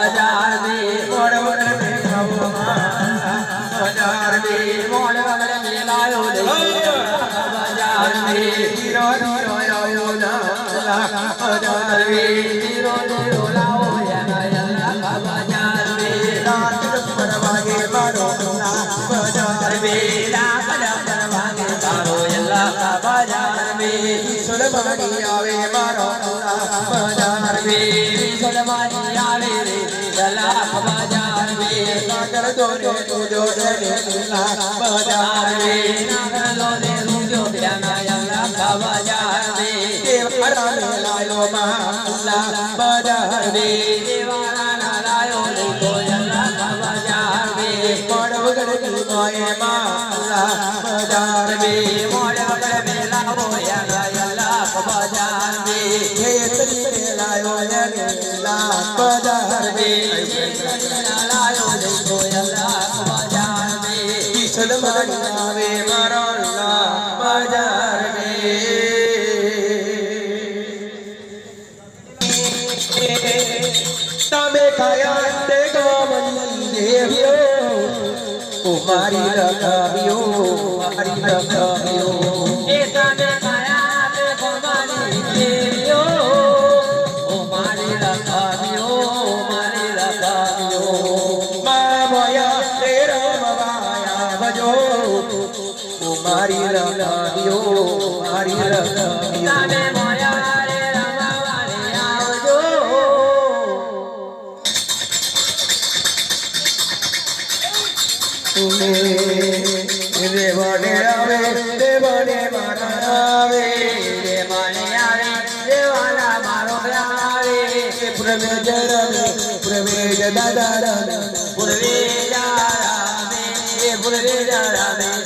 બજાર મે મોડ વગર મેલાવો બજાર મે મોડ મેલાયો રે બજાર ધીરો ધીરો આવો ના બજાર ધીરો ધીરો લાવો યલા યલા રાત પર મારો બજાર મે રાત ડબર વાગે તારો યલા બજાર આવે મારો બજાર મે સલમાની આવે રે. યલા બજાર મે સાગર દોરે તુજો લાખ બજાર મે નાગર લો ને રૂજો યલા યલા બજાર મે દેવરા મેલાયો માલા બજાર મે દેવાના નારાયો રે તો યલા બજાર મે મોડ વગર મેલાયો લાખ બજાર મે મોડ વગર મેલાવો યલા યલા બજાર મે ખેતરી મેલાયો યલા બજાર લાયો રે તો યલા બજાર મે સલમાની આવે મારો બજાર મે તમે ખાયા તે ગમન દેવ્યો ઓ મારી રખાવ્યો મારી રખાવ્યો મારી રખાવ્યો મારી રખાવ્યો તને મોયા રે રમાવાને આવજો. દેવને આવે દેવને મારા આવે. દેવાને આવે દેવાના મારો આવે. પ્રવેશ રમે પ્રવેશ દાદા રમે. પૂર્વે જા રામે પૂર્વે જા રામે.